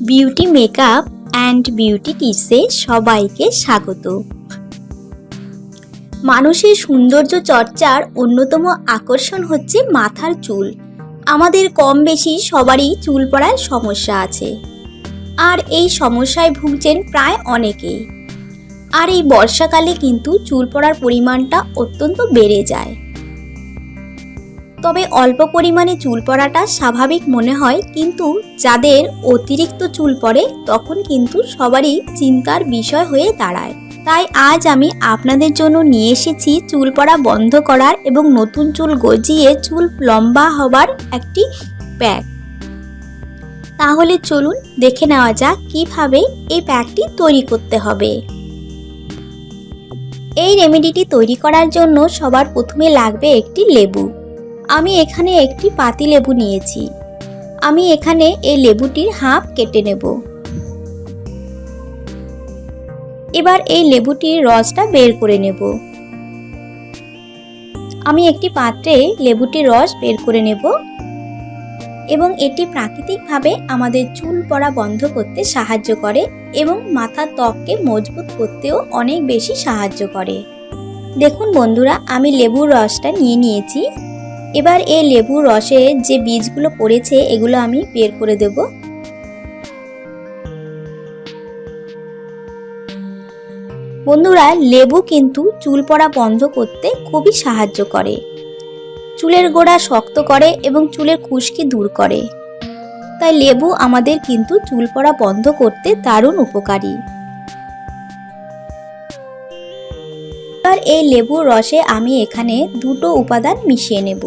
Beauty makeup and beauty টিপসে সবাইকে স্বাগত। মানুষের সৌন্দর্য চর্চার অন্যতম আকর্ষণ হচ্ছে মাথার চুল। আমাদের কম বেশি সবারই চুল পড়ার সমস্যা আছে। আর এই সমস্যায় ভুগছেন প্রায় অনেকেই আর এই বর্ষাকালে কিন্তু চুল পড়ার পরিমাণটা অত্যন্ত বেড়ে যায়। তবে অল্প পরিমাণে চুল পড়াটা স্বাভাবিক মনে হয়, কিন্তু যাদের অতিরিক্ত চুল পড়ে তখন কিন্তু সবারই চিন্তার বিষয় হয়ে দাঁড়ায়। তাই আজ আমি আপনাদের জন্য নিয়ে এসেছি চুল পড়া বন্ধ করার এবং নতুন চুল গজিয়ে চুল লম্বা হবার একটি প্যাক। তাহলে চলুন দেখে নেওয়া যাক কীভাবে এই প্যাকটি তৈরি করতে হবে। এই রেমেডিটি তৈরি করার জন্য সবার প্রথমে লাগবে একটি লেবু। আমি এখানে একটি পাতি লেবু নিয়েছি। আমি এখানে এই লেবুটির হাফ কেটে নেব। এবার এই লেবুটির রসটা বের করে নেব। আমি একটি পাত্রে লেবুটির রস বের করে নেব এবং এটি প্রাকৃতিকভাবে আমাদের চুল পড়া বন্ধ করতে সাহায্য করে এবং মাথার ত্বককে মজবুত করতেও অনেক বেশি সাহায্য করে। দেখুন বন্ধুরা, আমি লেবুর রসটা নিয়ে নিয়েছি। এবার এই লেবুর রসে যে বীজগুলো পড়েছে, এগুলো আমি বের করে দেব। বন্ধুরা, লেবু কিন্তু চুল পড়া বন্ধ করতে খুবই সাহায্য করে। চুলের গোড়া শক্ত করে এবং চুলের খুশকি দূর করে। তাই লেবু আমাদের কিন্তু চুল পড়া বন্ধ করতে দারুণ উপকারী। এবার এই লেবুর রসে আমি এখানে দুটো উপাদান মিশিয়ে নেব।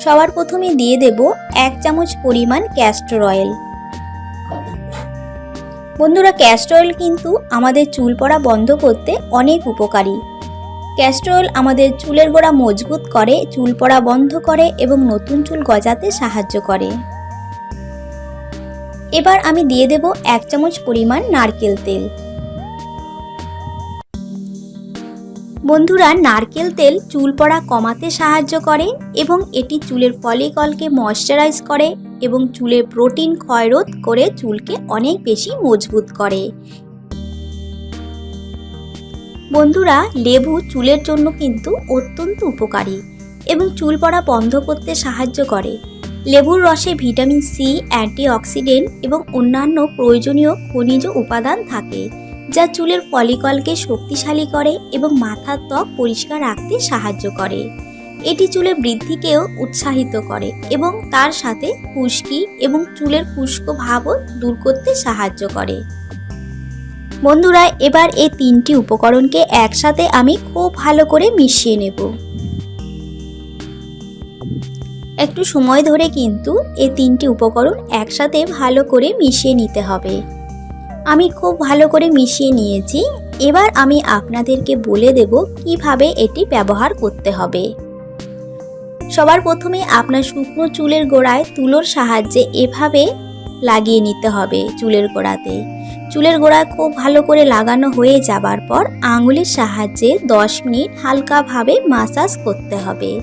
সবার প্রথমে দিয়ে দেব এক চামচ পরিমাণ ক্যাস্টর অয়েল বন্ধুরা ক্যাস্টর অয়েল কিন্তু আমাদের চুল পড়া বন্ধ করতে অনেক উপকারী। ক্যাস্টর অয়েল আমাদের চুলের গোড়া মজবুত করে, চুল পড়া বন্ধ করে এবং নতুন চুল গজাতে সাহায্য করে। এবার আমি দিয়ে দেব এক চামচ পরিমাণ নারকেল তেল। বন্ধুরা নারকেল তেল চুল পড়া কমাতে সাহায্য করে এবং এটি চুলের ফলিকলকে ময়শ্চারাইজ করে এবং চুলের প্রোটিন ক্ষয়রোধ করে চুলকে অনেক বেশি মজবুত করে। বন্ধুরা, লেবু চুলের জন্য কিন্তু অত্যন্ত উপকারী এবং চুল পড়া বন্ধ করতে সাহায্য করে। লেবুর রসে ভিটামিন সি, অ্যান্টিঅক্সিডেন্ট এবং অন্যান্য প্রয়োজনীয় খনিজ উপাদান থাকে। যা চুলের ফলিকলকে শক্তিশালী করে এবং মাথার ত্বক পরিষ্কার রাখতে সাহায্য করে। এটি চুলের বৃদ্ধিকেও উৎসাহিত করে এবং তার সাথে খুশকি এবং চুলের খুস্ক ভাবও দূর করতে সাহায্য করে। বন্ধুরা, এবার এই তিনটি উপকরণকে একসাথে আমি খুব ভালো করে মিশিয়ে নেব। একটু সময় ধরে কিন্তু এই তিনটি উপকরণ একসাথে ভালো করে মিশিয়ে নিতে হবে। আমি খুব ভালো করে মিশিয়ে নিয়েছি। এবার আমি আপনাদেরকে বলে দেব কীভাবে এটি ব্যবহার করতে হবে। সবার প্রথমে আপনার শুকনো চুলের গোড়ায় তুলোর সাহায্যে এভাবে লাগিয়ে নিতে হবে চুলের গোড়াতে। চুলের গোড়া খুব ভালো করে লাগানো হয়ে যাবার পর আঙুলের সাহায্যে দশ মিনিট হালকাভাবে মাসাজ করতে হবে।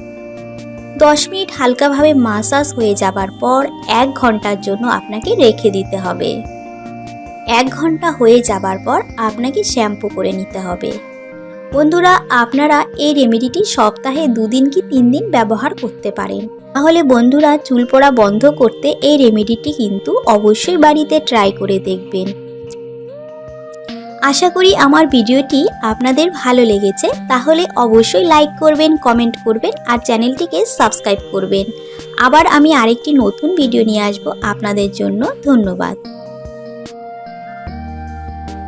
দশ মিনিট হালকাভাবে মাসাজ হয়ে যাবার পর এক ঘণ্টার জন্য আপনাকে রেখে দিতে হবে। এক ঘণ্টা হয়ে যাবার পর আপনাকে শ্যাম্পু করে নিতে হবে। বন্ধুরা, আপনারা এই রেমেডিটি সপ্তাহে দুদিন কি তিন দিন ব্যবহার করতে পারেন। তাহলে বন্ধুরা, চুল পড়া বন্ধ করতে এই রেমেডিটি কিন্তু অবশ্যই বাড়িতে ট্রাই করে দেখবেন। আশা করি আমার ভিডিওটি আপনাদের ভালো লেগেছে, তাহলে অবশ্যই লাইক করবেন, কমেন্ট করবেন আর চ্যানেলটিকে সাবস্ক্রাইব করবেন। আবার আমি আরেকটি নতুন ভিডিও নিয়ে আসব আপনাদের জন্য। ধন্যবাদ।